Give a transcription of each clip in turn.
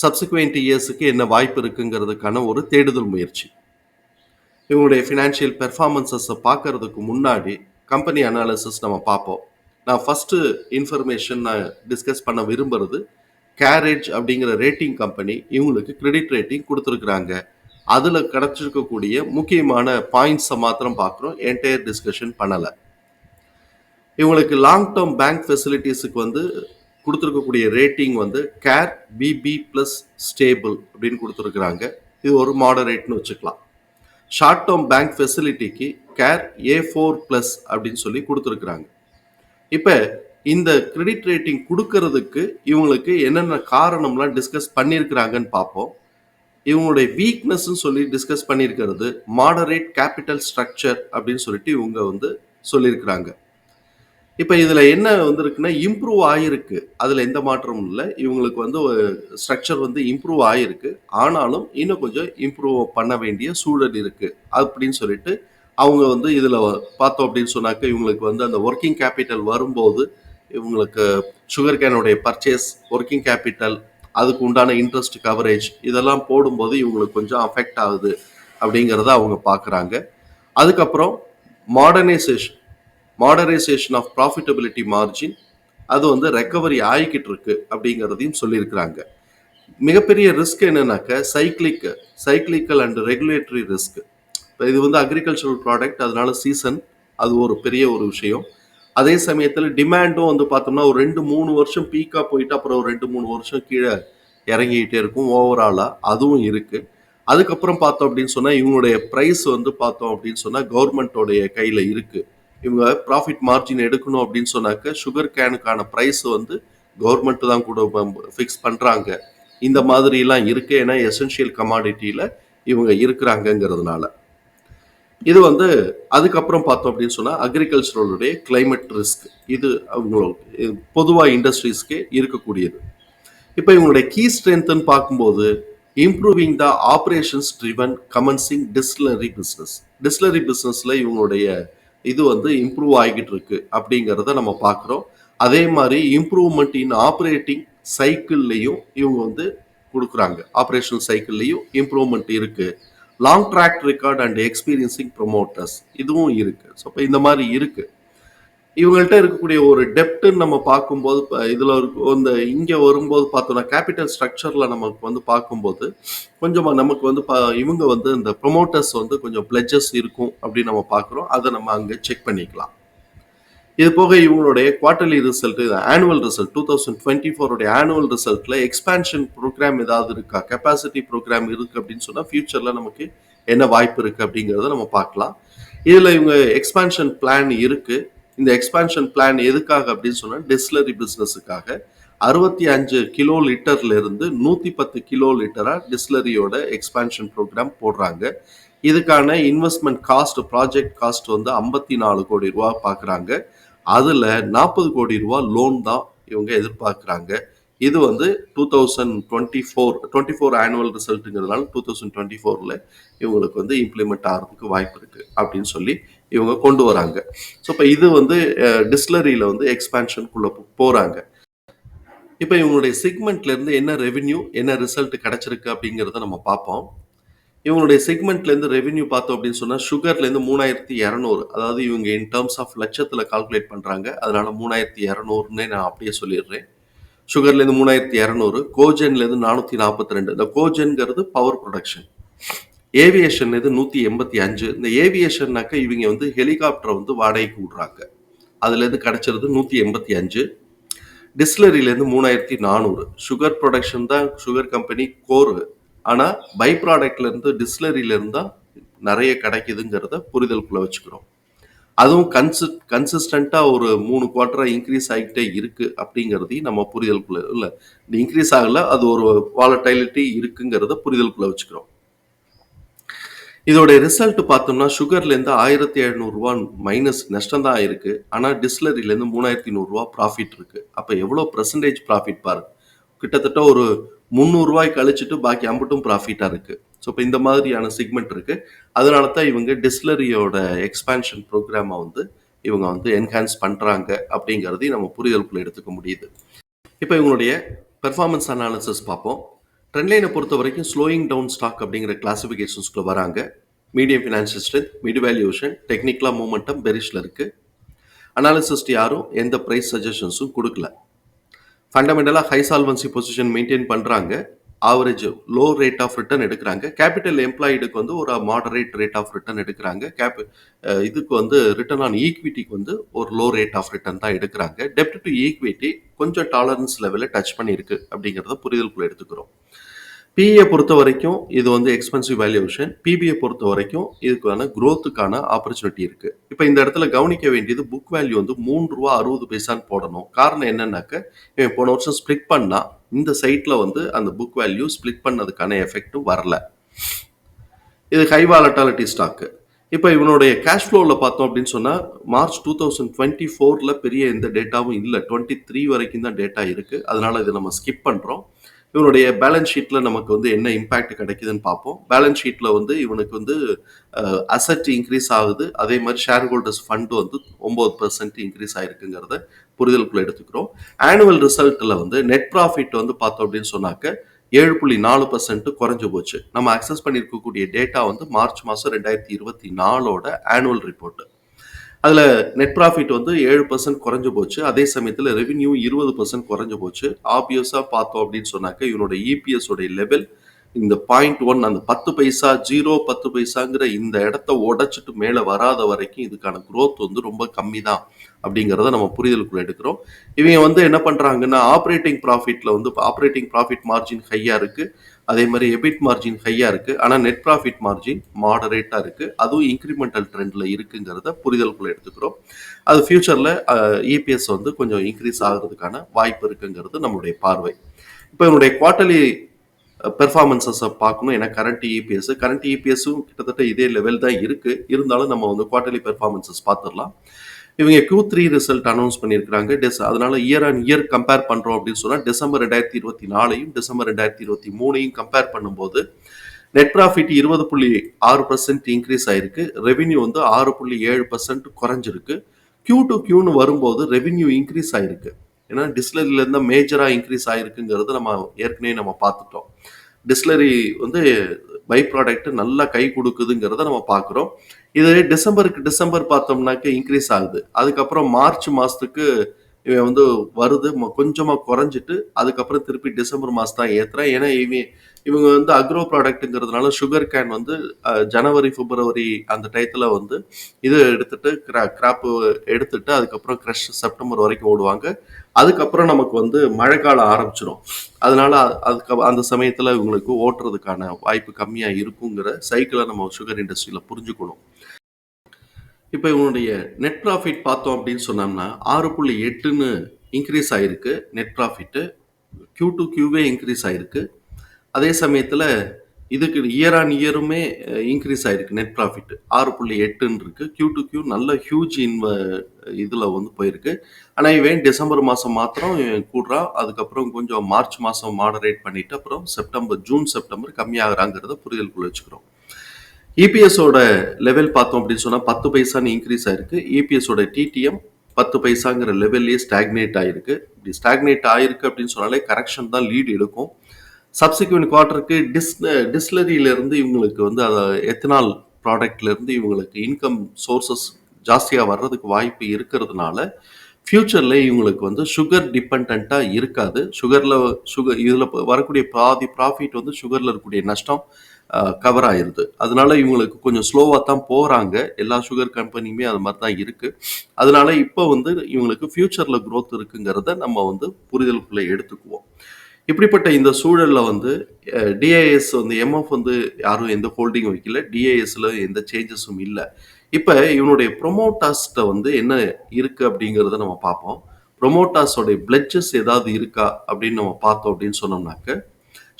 Subsequent இயர்ஸுக்கு என்ன வாய்ப்பு இருக்குங்கிறதுக்கான ஒரு தேடுதல் முயற்சி. இவங்களுடைய ஃபினான்ஷியல் பெர்ஃபார்மன்சஸை பார்க்கறதுக்கு முன்னாடி கம்பெனி அனாலிசிஸ் நம்ம பார்ப்போம். நான் ஃபஸ்ட்டு இன்ஃபர்மேஷன் நான் டிஸ்கஸ் பண்ண விரும்புறது கேரேஜ் அப்படிங்கிற ரேட்டிங் கம்பெனி இவங்களுக்கு கிரெடிட் ரேட்டிங் கொடுத்துருக்குறாங்க. அதில் கிடச்சிருக்கக்கூடிய முக்கியமான பாயிண்ட்ஸை மாத்திரம் பார்க்குறோம். என்டையர் டிஸ்கஷன் பண்ணலை. இவங்களுக்கு லாங் டேர்ம் பேங்க் ஃபெசிலிட்டிஸுக்கு வந்து கொடுத்துருக்கக்கூடிய ரேட்டிங் வந்து கேர் பிபி ப்ளஸ் ஸ்டேபிள் அப்படின்னு கொடுத்துருக்குறாங்க. இது ஒரு மாடரேட்னு வச்சுக்கலாம். ஷார்ட் டேர்ம் பேங்க் ஃபெசிலிட்டிக்கு கேர் ஏ ஃபோர் ப்ளஸ் அப்படின்னு சொல்லி கொடுத்துருக்குறாங்க. இப்போ இந்த கிரெடிட் ரேட்டிங் கொடுக்கறதுக்கு இவங்களுக்கு என்னென்ன காரணம்லாம் டிஸ்கஸ் பண்ணியிருக்கிறாங்கன்னு பார்ப்போம். இவங்களுடைய வீக்னஸ்ன்னு சொல்லி டிஸ்கஸ் பண்ணியிருக்கிறது மாடரேட் கேபிட்டல் ஸ்ட்ரக்சர் அப்படின்னு சொல்லிட்டு இவங்க வந்து சொல்லியிருக்கிறாங்க. இப்போ இதில் என்ன வந்திருக்குன்னா இம்ப்ரூவ் ஆகிருக்கு அதில் எந்த மாற்றமும் இல்லை. இவங்களுக்கு வந்து ஸ்ட்ரக்சர் வந்து இம்ப்ரூவ் ஆகிருக்கு ஆனாலும் இன்னும் கொஞ்சம் இம்ப்ரூவ் பண்ண வேண்டிய சூழல் இருக்குது அப்படின்னு சொல்லிட்டு அவங்க வந்து இதில் பார்த்தோம் அப்படின்னு சொன்னாக்க இவங்களுக்கு வந்து அந்த ஒர்க்கிங் கேபிட்டல் வரும்போது இவங்களுக்கு சுகர் கேனுடைய பர்ச்சேஸ் ஒர்க்கிங் கேபிட்டல் அதுக்கு உண்டான இன்ட்ரெஸ்ட் கவரேஜ் இதெல்லாம் போடும்போது இவங்களுக்கு கொஞ்சம் அஃபெக்ட் ஆகுது அப்படிங்கிறத அவங்க பார்க்குறாங்க அதுக்கப்புறம் modernisation modernisation of profitability margin அது வந்து ரெக்கவரி ஆகிக்கிட்டு இருக்கு அப்படிங்கிறதையும் சொல்லியிருக்கிறாங்க. மிகப்பெரிய ரிஸ்க் என்னன்னாக்க cyclic cyclical and regulatory risk இப்போ இது வந்து அக்ரிகல்ச்சரல் ப்ராடக்ட் அதனால சீசன் அது ஒரு பெரிய ஒரு விஷயம். அதே சமயத்தில் டிமாண்டும் வந்து பார்த்தோம்னா ஒரு ரெண்டு மூணு வருஷம் பீக்காக போயிட்டு அப்புறம் ஒரு ரெண்டு மூணு வருஷம் கீழே இறங்கிக்கிட்டே இருக்கும் ஓவராலாக அதுவும் இருக்குது அதுக்கப்புறம் பார்த்தோம் அப்படின்னு சொன்னால் இவங்களுடைய ப்ரைஸ் வந்து பார்த்தோம் அப்படின்னு சொன்னால் கவர்மெண்ட்டோடைய கையில் இருக்குது இவங்க ப்ராஃபிட் மார்ஜின் எடுக்கணும் அப்படின்னு சொன்னாக்க சுகர் கேனுக்கான ப்ரைஸ் வந்து கவர்மெண்ட் தான் கூட ஃபிக்ஸ் பண்ணுறாங்க இந்த மாதிரிலாம் இருக்கு ஏன்னா எசென்ஷியல் கமாடிட்டியில் இவங்க இருக்கிறாங்கங்கிறதுனால. இது வந்து அதுக்கப்புறம் பார்த்தோம் அப்படின்னு சொன்னால் அக்ரிகல்ச்சரலுடைய கிளைமேட் ரிஸ்க் இது அவங்களுக்கு பொதுவாக இண்டஸ்ட்ரீஸ்க்கு இருக்கக்கூடியது. இப்போ இவங்களுடைய கீ ஸ்ட்ரென்த்துன்னு பார்க்கும்போது improving the operations driven commencing distillery business distillery பிஸ்னஸில் இவங்களுடைய இது வந்து இம்ப்ரூவ் ஆகிக்கிட்டு இருக்கு அப்படிங்கிறத நம்ம பார்க்குறோம். அதே மாதிரி இம்ப்ரூவ்மெண்ட் இன் ஆப்ரேட்டிங் சைக்கிள்லையும் இவங்க வந்து கொடுக்குறாங்க. ஆப்ரேஷனல் சைக்கிள்லையும் இம்ப்ரூவ்மெண்ட் இருக்கு. Long track record and experiencing promoters இதுவும் இருக்கு. ஸோ இப்போ இந்த மாதிரி இருக்குது இவங்கள்ட்ட இருக்கக்கூடிய ஒரு டெப்ட்னு நம்ம பார்க்கும்போது இதில் இந்த இங்கே வரும்போது பார்த்தோம்னா கேபிட்டல் ஸ்ட்ரக்சரில் நமக்கு வந்து பார்க்கும்போது கொஞ்சமாக நமக்கு வந்து பா இவங்க வந்து இந்த ப்ரொமோட்டர்ஸ் வந்து கொஞ்சம் பிளட்ஜஸ் இருக்கும் அப்படின்னு நம்ம பார்க்குறோம். அதை நம்ம அங்கே செக் பண்ணிக்கலாம். இது போக இவங்களுடைய quarterly result annual result two thousand twenty ஃபோருடைய annual ரிசல்ட்டில் எக்ஸ்பான்ஷன் ப்ரோக்ராம் ஏதாவது இருக்கா? கெப்பாசிட்டி ப்ரோக்ராம் இருக்குது அப்படின்னு சொன்னால் ஃபியூச்சரில் நமக்கு என்ன வாய்ப்பு இருக்குது அப்படிங்கிறத நம்ம பார்க்கலாம். இதில் இவங்க எக்ஸ்பான்ஷன் பிளான் இருக்குது இந்த எக்ஸ்பான்ஷன் பிளான் எதுக்காக அப்படின்னு சொன்னால் டிஸ்லரி பிஸ்னஸுக்காக அறுபத்தி அஞ்சு கிலோ லிட்டர்ல இருந்து நூற்றி பத்து கிலோ லிட்டராக டிஸ்லரியோட எக்ஸ்பான்ஷன் ப்ரோக்ராம் போடுறாங்க. இதுக்கான இன்வெஸ்ட்மெண்ட் காஸ்ட் ப்ராஜெக்ட் காஸ்ட் வந்து ஐம்பத்தி நாலு கோடி ரூபா பார்க்குறாங்க அதில் நாற்பது கோடி ரூபா லோன் தான் இவங்க எதிர்பார்க்குறாங்க. இது வந்து two thousand twenty four twenty four annual ரிசல்ட்டுங்கிறதுனால two thousand twenty ஃபோரில் இவங்களுக்கு வந்து இம்ப்ளிமெண்ட் ஆகிறதுக்கு வாய்ப்பு இருக்குது அப்படின்னு சொல்லி இவங்க கொண்டு வராங்க. ஸோ இப்போ இது வந்து டிஸ்லரியில் வந்து எக்ஸ்பேன்ஷனுக்குள்ளே போகிறாங்க இப்போ இவங்களுடைய செக்மெண்ட்லேருந்து என்ன ரெவென்யூ என்ன ரிசல்ட் கிடச்சிருக்கு அப்படிங்கிறத நம்ம பார்ப்போம். இவங்களுடைய செக்மெண்ட்லேருந்து ரெவென்யூ பார்த்தோம் அப்படின்னு சொன்னால் சுகர்லேருந்து மூணாயிரத்தி இரநூறு அதாவது இவங்க இன் டேர்ம்ஸ் ஆஃப் லட்சத்தில் கால்குலேட் பண்ணுறாங்க அதனால் மூணாயிரத்தி இரநூறுன்னு நான் அப்படியே சொல்லிடுறேன். சுகர்லேருந்து மூணாயிரத்தி இரநூறு கோஜன்லேருந்து நானூற்றி நாற்பத்தி ரெண்டு. இந்த கோஜன்கிறது பவர் ப்ரொடக்ஷன் ஏவியேஷன் இது நூற்றி எண்பத்தி அஞ்சு. இந்த ஏவியேஷன்னாக்க இவங்க வந்து ஹெலிகாப்டரை வந்து வாடகைக்கு விடுறாங்க. அதுலேருந்து கிடச்சிருது நூற்றி எண்பத்தி அஞ்சு. டிஸ்லரியிலேருந்து மூணாயிரத்தி நானூறு. சுகர் ப்ரொடக்ஷன் தான் சுகர் கம்பெனி கோரு ஆனால் பை ப்ராடக்ட்லேருந்து டிஸ்லரியிலேருந்து தான் நிறைய கிடைக்குதுங்கிறத புரிதலுக்குள்ளே வச்சுக்கிறோம். அதுவும் கன்சி கன்சிஸ்டண்ட்டாக ஒரு மூணு குவார்ட்டராக இன்க்ரீஸ் ஆகிக்கிட்டே இருக்குது அப்படிங்கிறதையும் நம்ம புரிதலுக்குள்ள இல்லை இன்க்ரீஸ் ஆகலை அது ஒரு வாலடைலிட்டி இருக்குங்கிறத புரிதலுக்குள்ள வச்சுக்கிறோம். இதோடைய ரிசல்ட் பார்த்தோம்னா சுகர்லேருந்து ஆயிரத்தி எழுநூறுவா மைனஸ் நஷ்டம் தான் ஆயிருக்கு ஆனால் டிஸ்லரிலேருந்து மூணாயிரத்தி நூறுரூவா ப்ராஃபிட் இருக்குது அப்போ எவ்வளோ பர்சன்டேஜ் ப்ராஃபிட் பாருங்க கிட்டத்தட்ட ஒரு முந்நூறுரூவாய் கழிச்சிட்டு பாக்கி அம்பட்டும் ப்ராஃபிட்டாக இருக்குது ஸோ இப்போ இந்த மாதிரியான சிக்மெண்ட் இருக்கு. அதனால தான் இவங்க டிஸ்லரியோட எக்ஸ்பான்ஷன் ப்ரோக்ராமை வந்து இவங்க வந்து என்ஹான்ஸ் பண்ணுறாங்க அப்படிங்கிறதையும் நம்ம புரிதலுக்குள்ள எடுத்துக்க முடியுது. இப்போ இவங்களுடைய பெர்ஃபார்மன்ஸ் அனாலிசிஸ் பார்ப்போம். ட்ரெண்ட்லைனை பொறுத்த வரைக்கும் ஸ்லோயிங் டவுன் ஸ்டாக் அப்படிங்கிற கிளாசிஃபிகேஷன்ஸ்குள்ள வராங்க. Medium financial strength mid valuation டெக்னிக்கலாக மூமெண்டம் பெரிஷில் இருக்குது அனாலிசிஸ்ட் யாரும் எந்த ப்ரைஸ் சஜஷன்ஸும் கொடுக்கல. ஃபண்டமெண்டலாக ஹை சால்வன்சி பொசிஷன் மெயின்டைன் பண்ணுறாங்க average low rate of return எடுக்கிறாங்க. கேபிட்டல் எம்ப்ளாய்டுக்கு வந்து ஒரு மாடரேட் ரேட் ஆஃப் ரிட்டர்ன் எடுக்கிறாங்க. கேப் இதுக்கு வந்து ரிட்டர்ன் ஆன் ஈக்விட்டிக்கு வந்து ஒரு லோ ரேட் ஆஃப் ரிட்டர்ன் தான் எடுக்கிறாங்க. டெப்ட் டு ஈக்விட்டி கொஞ்சம் டாலரன்ஸ் லெவலில் டச் பண்ணியிருக்கு அப்படிங்கிறத புரிதலுக்குள்ள எடுத்துக்கிறோம். பிஏ பொறுத்த வரைக்கும் இது வந்து எக்ஸ்பென்சிவ் வேல்யூஷன் பிபிஏ பொறுத்த வரைக்கும் இதுக்கான க்ரோத்துக்கான ஆப்பர்ச்சுனிட்டி இருக்கு. இப்போ இந்த இடத்துல கவனிக்க வேண்டியது புக் வேல்யூ வந்து மூணு ரூபா அறுபது பைசான்னு போடணும். காரணம் என்னன்னாக்க இவன் போன வருஷம் ஸ்ப்ளிட் பண்ணால் இந்த சைட்டில் வந்து அந்த புக் வேல்யூ ஸ்ப்ளிட் பண்ணதுக்கான எஃபெக்ட்டும் வரல. இது ஹை வாலட்டாலிட்டி ஸ்டாக்கு இப்போ இவனுடைய கேஷ் ஃப்ளோவில் பார்த்தோம் அப்படின்னு சொன்னால் மார்ச் டூ தௌசண்ட் டுவெண்ட்டி ஃபோரில் பெரிய எந்த டேட்டாவும் இல்லை. டுவெண்ட்டி த்ரீ வரைக்கும் தான் டேட்டா இருக்குது அதனால் இதை நம்ம ஸ்கிப் பண்ணுறோம் இவனுடைய பேலன்ஸ் ஷீட்டில் நமக்கு வந்து என்ன இம்பேக்ட் கிடைக்குதுன்னு பார்ப்போம். பேலன்ஸ் ஷீட்டில் வந்து இவனுக்கு வந்து அசட் இன்க்ரீஸ் ஆகுது. அதே மாதிரி ஷேர் ஹோல்டர்ஸ் ஃபண்டு வந்து ஒம்பது பர்சன்ட் இன்க்ரீஸ் ஆகிருக்குங்கிறத புரிதலுக்குள்ள எடுத்துக்கிறோம். ஆனுவல் ரிசல்ட்டில் வந்து நெட் ப்ராஃபிட் வந்து பார்த்தோம் அப்படின்னு சொன்னாக்க ஏழு புள்ளி நாலு பர்சன்ட் குறைஞ்சு போச்சு. நம்ம அக்சஸ் பண்ணியிருக்கக்கூடிய டேட்டா வந்து மார்ச் மாதம் ரெண்டாயிரத்தி இருபத்தி நாலோட ஆனுவல் ரிப்போர்ட் அதில் நெட் ப்ராஃபிட் வந்து ஏழு பர்சன்ட் குறைஞ்சு போச்சு. அதே சமயத்தில் ரெவின்யூ இருபது பர்சன்ட் குறைஞ்சு போச்சு. ஆப்வியஸாக பார்த்தோம் அப்படின்னு சொன்னாக்க இவனோட இபிஎஸோடைய லெவல் இந்த பாயிண்ட் ஒன் அந்த பத்து பைசா ஜீரோ பத்து பைசாங்கிற இந்த இடத்த உடைச்சிட்டு மேலே வராத வரைக்கும் இதுக்கான குரோத் வந்து ரொம்ப கம்மி தான் அப்படிங்கிறத நம்ம புரிதலுக்குள்ள எடுக்கிறோம். இவங்க வந்து என்ன பண்ணுறாங்கன்னா ஆப்ரேட்டிங் ப்ராஃபிட்டில் வந்து ஆப்ரேட்டிங் ப்ராஃபிட் மார்ஜின் ஹையாக இருக்குது அதே மாதிரி எபிட் மார்ஜின் ஹையாக இருக்குது ஆனால் நெட் ப்ராஃபிட் மார்ஜின் மாடரேட்டாக இருக்குது அதுவும் இன்க்ரிமெண்டல் ட்ரெண்டில் இருக்குங்கிறத புரிதலுக்குள்ள எடுத்துக்கிறோம். அது ஃப்யூச்சரில் இபிஎஸ் வந்து கொஞ்சம் இன்க்ரீஸ் ஆகிறதுக்கான வாய்ப்பு இருக்குங்கிறது நம்மளுடைய பார்வை. இப்போ என்னுடைய குவார்ட்டர்லி பெர்ஃபார்மன்ஸஸை பார்க்கணும். ஏன்னா கரண்ட் இபிஎஸ் கரண்ட் இபிஎஸும் கிட்டத்தட்ட இதே லெவல் தான் இருக்குது இருந்தாலும் நம்ம வந்து குவார்டர்லி பெர்ஃபார்மன்ஸஸ் பார்த்துடலாம். இவங்க கியூ த்ரீ ரிசல்ட் அனௌன்ஸ் பண்ணியிருக்காங்க டெஸ் அதனால இயர் அண்ட் இயர் கம்பேர் பண்ணுறோம் அப்படின்னு சொன்னால் டிசம்பர் ரெண்டாயிரத்தி இருபத்தி நாலையும் டிசம்பர் ரெண்டாயிரத்தி இருபத்தி மூணையும் கம்பேர் பண்ணும்போது நெட் ப்ராஃபிட் இருபது புள்ளி ஆறு பர்சன்ட் இன்க்ரீஸ் ஆயிருக்கு. ரெவென்யூ வந்து ஆறு புள்ளி ஏழு பர்சன்ட் குறைஞ்சிருக்கு. கியூ டு கியூன்னு வரும்போது ரெவென்யூ இன்க்ரீஸ் ஆயிருக்கு. ஏன்னா டிஸ்லரியிலேருந்து மேஜராக இன்க்ரீஸ் ஆயிருக்குங்கிறது நம்ம ஏற்கனவே நம்ம பார்த்துட்டோம். டிஸ்லரி வந்து பை ப்ராடக்ட் நல்லா கை கொடுக்குதுங்கிறத நம்ம பார்க்குறோம். இது டிசம்பருக்கு டிசம்பர் பார்த்தோம்னாக்க இன்க்ரீஸ் ஆகுது. அதுக்கப்புறம் மார்ச் மாதத்துக்கு இவன் வந்து வருது ம- கொஞ்சமா குறைஞ்சிட்டு அதுக்கப்புறம் திருப்பி டிசம்பர் மாதம் தான் ஏற்றுறான் ஏன்னா இவன் இவங்க வந்து அக்ரோ ப்ராடக்ட்டுங்கிறதுனால சுகர் கேன் வந்து ஜனவரி பிப்ரவரி அந்த டயத்தில் வந்து இது எடுத்துட்டு கிரா கிராப்பு எடுத்துட்டு அதுக்கப்புறம் க்ரஷ் செப்டம்பர் வரைக்கும் ஓடுவாங்க. அதுக்கப்புறம் நமக்கு வந்து மழைக்காலம் ஆரம்பிச்சிடும் அதனால அதுக்கு அந்த சமயத்தில் இவங்களுக்கு ஓட்டுறதுக்கான வாய்ப்பு கம்மியாக இருக்குங்கிற சைக்கிளை நம்ம சுகர் இண்டஸ்ட்ரியில் புரிஞ்சுக்கணும். இப்போ இவனுடைய நெட் ப்ராஃபிட் பார்த்தோம் அப்படின்னு சொன்னோம்னா ஆறு புள்ளி எட்டுன்னு இன்க்ரீஸ் ஆகிருக்கு நெட் ப்ராஃபிட்டு க்யூ டு கியூவே இன்க்ரீஸ் ஆகிருக்கு அதே சமயத்தில் இதுக்கு இயர் ஆன் இயருமே இன்க்ரீஸ் ஆகிருக்கு நெட் ப்ராஃபிட் ஆறு புள்ளி எட்டுன்னு இருக்கு க்யூ டு கியூ நல்ல ஹியூஜ் இன்வ இதில் வந்து போயிருக்கு. ஆனால் இவன் டிசம்பர் மாதம் மாத்திரம் கூடுறான் அதுக்கப்புறம் கொஞ்சம் மார்ச் மாதம் மாடரேட் பண்ணிவிட்டு அப்புறம் செப்டம்பர் ஜூன் செப்டம்பர் கம்மியாகிறாங்கிறத புரிதலுக்குள்ள வச்சுக்கிறோம். இபிஎஸோட லெவல் பார்த்தோம் அப்படின்னு சொன்னால் பத்து பைசான்னு இன்க்ரீஸ் ஆயிருக்கு. இபிஎஸோட டிடிஎம் பத்து பைசாங்கிற லெவல்லேயே ஸ்டாக்னேட் ஆயிருக்கு. இப்படி ஸ்டாக்னேட் ஆயிருக்கு அப்படின்னு சொன்னாலே கரெக்ஷன் தான் லீட் எடுக்கும். சப்சிக்வெண்ட் குவார்ட்டருக்கு டிஸ் டிஸ்லரியிலேருந்து இவங்களுக்கு வந்து அதை எத்தனால் ப்ராடக்ட்லேருந்து இவங்களுக்கு இன்கம் சோர்சஸ் ஜாஸ்தியாக வர்றதுக்கு வாய்ப்பு இருக்கிறதுனால ஃப்யூச்சரில் இவங்களுக்கு வந்து சுகர் டிபெண்ட்டாக இருக்காது. சுகரில் சுகர் இதில் வரக்கூடிய பாதி ப்ராஃபிட் வந்து சுகரில் இருக்கக்கூடிய நஷ்டம். கவர் ஆயிடுது அதனால இவங்களுக்கு கொஞ்சம் ஸ்லோவாக தான் போகிறாங்க எல்லா சுகர் கம்பெனியுமே அது மாதிரி தான் இருக்குது அதனால இப்போ வந்து இவங்களுக்கு ஃப்யூச்சரில் க்ரோத் இருக்குங்கிறத நம்ம வந்து புரிதலுக்குள்ளே எடுத்துக்குவோம். இப்படிப்பட்ட இந்த சூழலில் வந்து டிஐஎஸ் வந்து எம்எஃப் வந்து யாரும் எந்த ஹோல்டிங் வைக்கல. டிஐஎஸ்ல எந்த சேஞ்சஸும் இல்லை. இப்போ இவனுடைய ப்ரொமோட்டாஸ்ட்ட வந்து என்ன இருக்கு அப்படிங்கிறத நம்ம பார்ப்போம். ப்ரொமோட்டாஸோடைய பிளட்ஜஸ் ஏதாவது இருக்கா அப்படின்னு நம்ம பார்த்தோம் அப்படின்னு சொன்னோம்னாக்க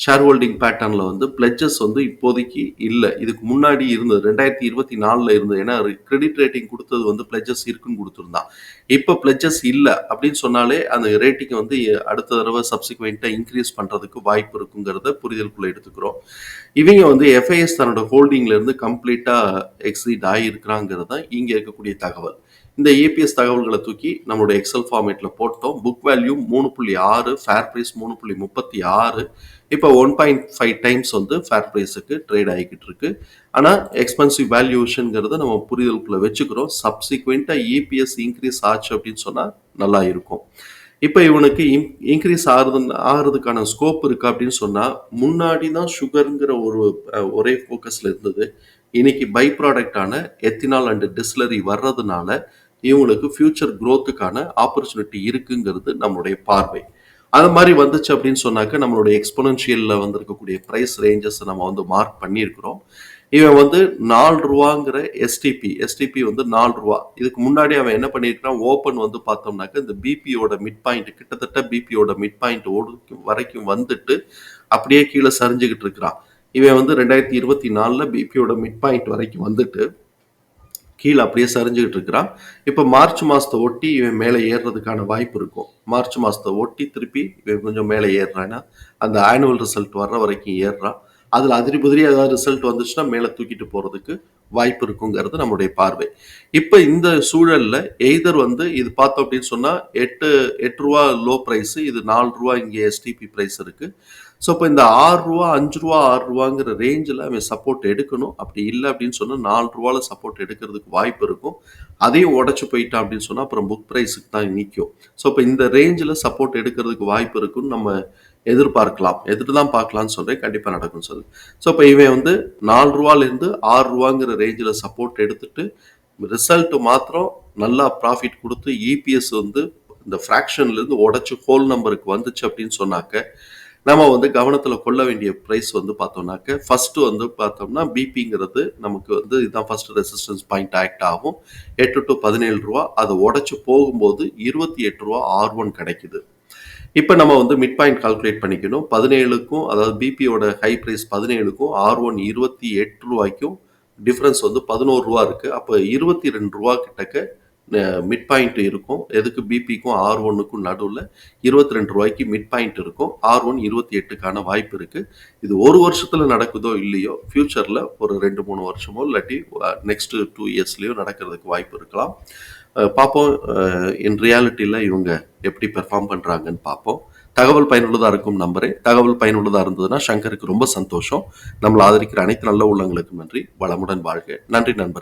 ஷேர் ஹோல்டிங் பேட்டர்னில் வந்து பிளட்ஜஸ் வந்து இப்போதைக்கு இல்லை. இதுக்கு முன்னாடி இருந்தது ரெண்டாயிரத்தி இருபத்தி நாலில் இருந்தது. ஏன்னா கிரெடிட் ரேட்டிங் கொடுத்தது வந்து பிளட்ஜஸ் இருக்குன்னு கொடுத்துருந்தான். இப்போ பிளட்ஜஸ் இல்லை அப்படின்னு சொன்னாலே அந்த ரேட்டிங்கை வந்து அடுத்த தடவை சப்சிக்வெண்ட்டாக இன்க்ரீஸ் பண்ணுறதுக்கு வாய்ப்பு இருக்குங்கிறத புரிதலுக்குள்ளே எடுத்துக்கிறோம். இவங்க வந்து எஃப்ஐஎஸ் தன்னோட ஹோல்டிங்லேருந்து கம்ப்ளீட்டாக எக்ஸிட் ஆகியிருக்கிறாங்கிறது தான் இங்கே இருக்கக்கூடிய தகவல். இந்த ஏபிஎஸ் தகவல்களை தூக்கி நம்மளோட எக்ஸல் ஃபார்மேட்டில் போட்டோம். புக் வேல்யூ மூணு புள்ளி ஆறு ஃபேர் ப்ரைஸ் மூணு புள்ளி முப்பத்தி ஆறு. இப்போ ஒன் பாயிண்ட் ஃபைவ் டைம்ஸ் வந்து ஃபேர் ப்ரைஸுக்கு ட்ரேட் ஆகிக்கிட்டு இருக்கு. ஆனால் எக்ஸ்பென்சிவ் வேல்யூஷனுங்கிறத நம்ம புரிதலுக்குள்ளே வச்சுக்கிறோம். சப்சிக்வெண்ட்டாக இபிஎஸ் இன்க்ரீஸ் ஆச்சு அப்படின்னு சொன்னால் நல்லா இருக்கும். இப்போ இவனுக்கு இன் இன்க்ரீஸ் ஆகுது ஆகிறதுக்கான ஸ்கோப் இருக்கு அப்படின்னு சொன்னால் முன்னாடி தான் சுகருங்கிற ஒரு ஒரே ஃபோக்கஸில் இருந்தது. இன்னைக்கு பை ப்ராடக்டான எத்தினால் அண்ட் டிஸ்லரி வர்றதுனால இவங்களுக்கு ஃபியூச்சர் க்ரோத்துக்கான ஆப்பர்ச்சுனிட்டி இருக்குங்கிறது நம்மளுடைய பார்வை. அது மாதிரி வந்துச்சு அப்படின்னு சொன்னாக்க நம்மளுடைய எக்ஸ்பொனன்ஷியலில் வந்திருக்கக்கூடிய ப்ரைஸ் ரேஞ்சஸ் நம்ம வந்து மார்க் பண்ணியிருக்கிறோம். இவன் வந்து நாலு ரூபாங்கிற எஸ்டிபி எஸ்டிபி வந்து நாலு ரூபா. இதுக்கு முன்னாடி அவன் என்ன பண்ணியிருக்கான் ஓப்பன் வந்து பார்த்தோம்னாக்க இந்த பிபியோட மிட் பாயிண்ட் கிட்டத்தட்ட பிபியோட மிட் பாயிண்ட் ஓடு வரைக்கும் வந்துட்டு அப்படியே கீழே சரிஞ்சுக்கிட்டு இருக்கிறான். இவன் வந்து ரெண்டாயிரத்தி இருபத்தி நாலில் பிபியோட மிட் பாயிண்ட் வரைக்கும் வந்துட்டு கீழே அப்படியே சரிஞ்சுக்கிட்டு இருக்கிறான். இப்போ மார்ச் மாதத்தை ஒட்டி இவன் மேலே ஏறுறதுக்கான வாய்ப்பு இருக்கும். மார்ச் மாதத்தை ஒட்டி திருப்பி இவன் கொஞ்சம் மேலே ஏறுறான்னா அந்த ஆனுவல் ரிசல்ட் வர்ற வரைக்கும் ஏறுறான். அதில் அதிரி புதிரி ஏதாவது ரிசல்ட் வந்துச்சுன்னா மேலே தூக்கிட்டு போகிறதுக்கு வாய்ப்பு இருக்குங்கிறது நம்மளுடைய பார்வை. இப்போ இந்த சூழலில் எய்தர் வந்து இது பார்த்தோம் அப்படின்னு சொன்னால் எட்டு எட்டு ரூபா லோ ப்ரைஸு இது நாலு ரூபா இங்கே எஸ்டிபி ப்ரைஸ் இருக்குது ஸோ இப்போ இந்த ஆறு ரூபா அஞ்சு ரூபா ஆறு ரூபாங்கிற ரேஞ்சில் அவன் சப்போர்ட் எடுக்கணும். அப்படி இல்லை அப்படின்னு சொன்னால் நாலு ரூபாவில் சப்போர்ட் எடுக்கிறதுக்கு வாய்ப்பு இருக்கும். அதையும் உடச்சி போயிட்டான் அப்படின்னு சொன்னால் அப்புறம் புக் ப்ரைஸுக்கு தான் நிற்கும் ஸோ இப்போ இந்த ரேஞ்சில் சப்போர்ட் எடுக்கிறதுக்கு வாய்ப்பு இருக்குன்னு நம்ம எதிர்பார்க்கலாம். எதிர்த்து தான் பார்க்கலாம்னு சொல்கிறேன் கண்டிப்பாக நடக்கும் சொல்லு ஸோ இப்போ இவன் வந்து நாலு ரூபாலேருந்து ஆறு ரூபாங்கிற ரேஞ்சில் சப்போர்ட் எடுத்துட்டு ரிசல்ட் மாத்திரம் நல்லா ப்ராஃபிட் கொடுத்து இபிஎஸ் வந்து இந்த ஃப்ராக்ஷன்லேருந்து உடச்சி ஹோல் நம்பருக்கு வந்துச்சு அப்படின்னு சொன்னாக்க நம்ம வந்து கவனத்தில் கொள்ள வேண்டிய ப்ரைஸ் வந்து பார்த்தோம்னாக்க ஃபஸ்ட்டு வந்து பார்த்தோம்னா பிபிங்கிறது நமக்கு வந்து இதுதான் ஃபர்ஸ்ட் ரெசிஸ்டன்ஸ் பாயிண்ட் ஆக்ட் ஆகும். எட்டு டு பதினேழு ரூபா அதை உடச்சி போகும்போது இருபத்தி எட்டு ரூபா ஆர் ஒன் கிடைக்குது. இப்போ நம்ம வந்து மிட் பாயிண்ட் கால்குலேட் பண்ணிக்கணும். பதினேழுக்கும் அதாவது பிபியோட ஹை ப்ரைஸ் பதினேழுக்கும் ஆர் ஒன் இருபத்தி எட்டு ரூபாய்க்கும் டிஃப்ரென்ஸ் வந்து பதினோரு ரூபா இருக்குது அப்போ இருபத்தி ரெண்டு ரூபா கிட்டக்க மிட் பாயிண்ட் இருக்கும். எதுக்கு பிபிக்கும் ஆர் ஒன்னுக்கும் நடுவில் இருபத்தி ரெண்டு ரூபாய்க்கு மிட் பாயிண்ட் இருக்கும். ஆர் ஒன் இருபத்தி எட்டுக்கான வாய்ப்பு இருக்குது இது ஒரு வருஷத்தில் நடக்குதோ இல்லையோ ஃப்யூச்சரில் ஒரு ரெண்டு மூணு வருஷமோ இல்லாட்டி நெக்ஸ்ட் டூ இயர்ஸ்லேயோ நடக்கிறதுக்கு வாய்ப்பு இருக்கலாம். பார்ப்போம். இன் ரியாலிட்டியில் இவங்க எப்படி பெர்ஃபார்ம் பண்ணுறாங்கன்னு பார்ப்போம். தகவல் பயனுள்ளதாக இருக்கும் நம்பரே தகவல் பயனுள்ளதாக இருந்ததுன்னா சங்கருக்கு ரொம்ப சந்தோஷம். நம்மளை ஆதரிக்கிற அனைத்து நல்ல உள்ளங்களுக்கு நன்றி. வளமுடன் வாழ்க. நன்றி நண்பர்கள்.